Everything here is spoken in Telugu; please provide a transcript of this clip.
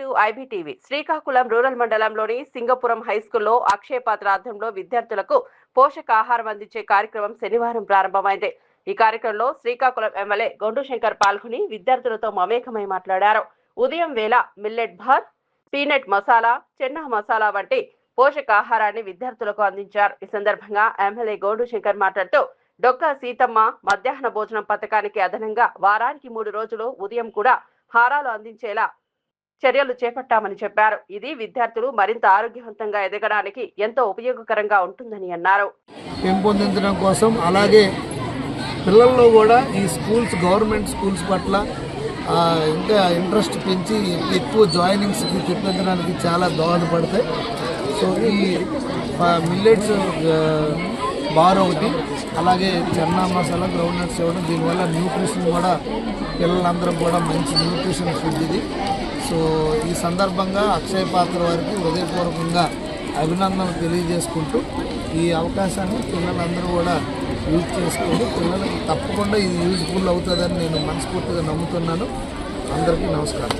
To IBTV. శ్రీకాకుళం రూరల్ మండలంలోని సింగపురం హైస్కూల్లో అక్షయ పాత్ర ఆధ్వర్యంలో విద్యార్థులకు పోషకాహారం అందించే కార్యక్రమం శనివారం ప్రారంభమైంది. ఈ కార్యక్రమంలో శ్రీకాకుళం ఎమ్మెల్యే గొండు శంకర్ పాల్గొని విద్యార్థులతో మమేకమై మాట్లాడారు. ఉదయం వేళ మిల్లెట్ భాత్ పీనట్ మసాలా చెన్నా మసాలా వంటి పోషకాహారాన్ని విద్యార్థులకు అందించారు. ఈ సందర్భంగా ఎమ్మెల్యే గోండు శంకర్ మాట్లాడుతూ డొక్కా సీతమ్మ మధ్యాహ్న భోజనం పథకానికి అదనంగా వారానికి మూడు రోజులు ఉదయం కూడా హారాలు అందించేలా చర్యలు చేపట్టామని చెప్పారు. ఇది విద్యార్థులు మరింత ఆరోగ్యవంతంగా ఎదగడానికి ఎంతో ఉపయోగకరంగా ఉంటుందని అన్నారు. పెంపొందించడం కోసం అలాగే పిల్లల్లో కూడా ఈ స్కూల్స్ గవర్నమెంట్ స్కూల్స్ పట్ల ఇంకా ఇంట్రెస్ట్ పెంచి ఎక్కువ జాయినింగ్స్కి తెప్పించడానికి చాలా దోహదపడతాయి. సో ఈ మిల్లెట్స్ బార్ ఒకటి అలాగే చెన్నా మసాలా గ్రౌండ్ నట్స్ ఇవ్వడం. దీనివల్ల న్యూట్రిషన్ కూడా పిల్లలందరూ కూడా మంచి న్యూట్రిషన్ ఫుడ్ ఇది. సో ఈ సందర్భంగా అక్షయ పాత్ర వారికి హృదయపూర్వకంగా అభినందనలు తెలియజేసుకుంటూ ఈ అవకాశాన్ని పిల్లలందరూ కూడా యూజ్ చేసుకుంటూ పిల్లలకి తప్పకుండా ఇది యూజ్ఫుల్ అవుతుందని నేను మనస్ఫూర్తిగా నమ్ముతున్నాను. అందరికీ నమస్కారం.